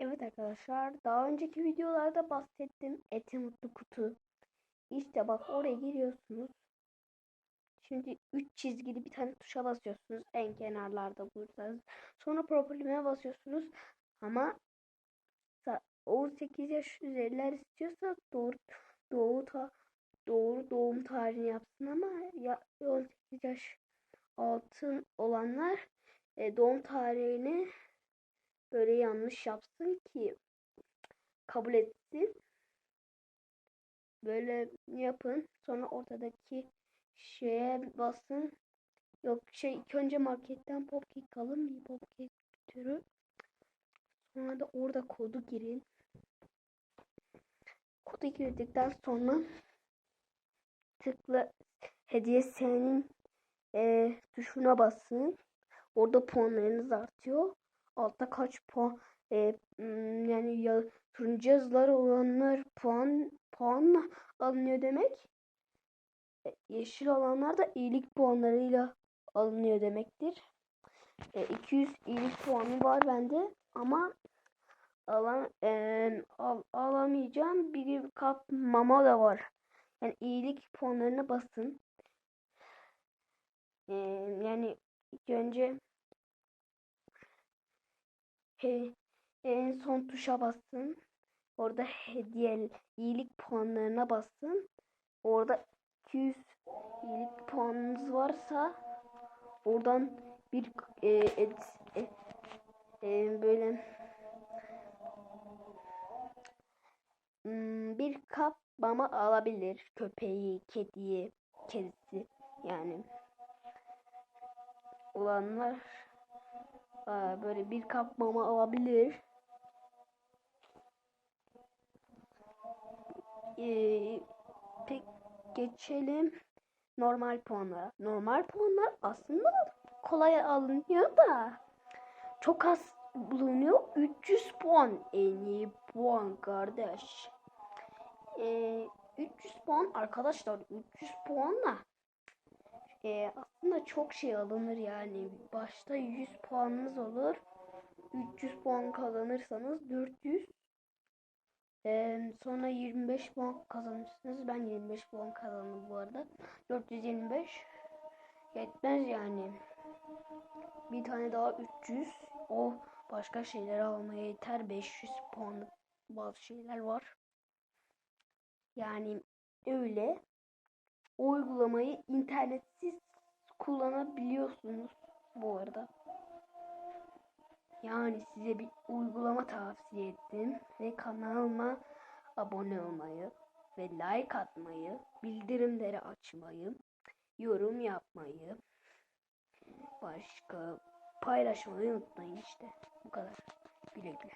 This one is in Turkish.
Evet arkadaşlar daha önceki videolarda bahsettim eti mutlu kutu. İşte bak oraya giriyorsunuz. Şimdi 3 çizgili bir tane tuşa basıyorsunuz en kenarlarda burada. Sonra problem'e basıyorsunuz. Ama 18 yaş üzeriler istiyorsa doğru doğu ta, doğru doğum tarihini yapsın ama ya 18 yaş altın olanlar e, doğum tarihini böyle yanlış yapsın ki kabul etsin. Böyle yapın. Sonra ortadaki şeye basın. Yok şey ilk önce marketten popkek alın bir popkek türü. Sonra da orada kodu girin. Kodu girdikten sonra tıkla hediye senin e, tuşuna basın. Orada puanlarınız artıyor. Altta kaç puan e, yani ya, turuncu yazılar olanlar puan puanla alınıyor demek. E, yeşil olanlar da iyilik puanlarıyla alınıyor demektir. E, 200 iyilik puanı var bende ama alan, e, al, alamayacağım bir kap mama da var. Yani iyilik puanlarına basın. E, yani ilk önce en son tuşa basın. Orada hediye iyilik puanlarına basın. Orada 200 iyilik puanınız varsa oradan bir e, et, e, e, böyle hmm, bir kap mama alabilir. Köpeği, kediyi, kedisi yani olanlar böyle bir kap mama alabilir. Ee, pek geçelim normal puanlara. Normal puanlar aslında kolay alınıyor da çok az bulunuyor. 300 puan en iyi puan kardeş. Ee, 300 puan arkadaşlar 300 puanla e, aslında çok şey alınır yani. Başta 100 puanınız olur. 300 puan kazanırsanız 400 ee, sonra 25 puan kazanırsınız. Ben 25 puan kazandım bu arada. 425 yetmez yani. Bir tane daha 300. O başka şeyler almaya yeter. 500 puanlık bazı şeyler var. Yani öyle. O uygulamayı internetsiz kullanabiliyorsunuz bu arada. Yani size bir uygulama tavsiye ettim ve kanalıma abone olmayı ve like atmayı, bildirimleri açmayı, yorum yapmayı, başka paylaşmayı unutmayın işte. Bu kadar. Güle güle.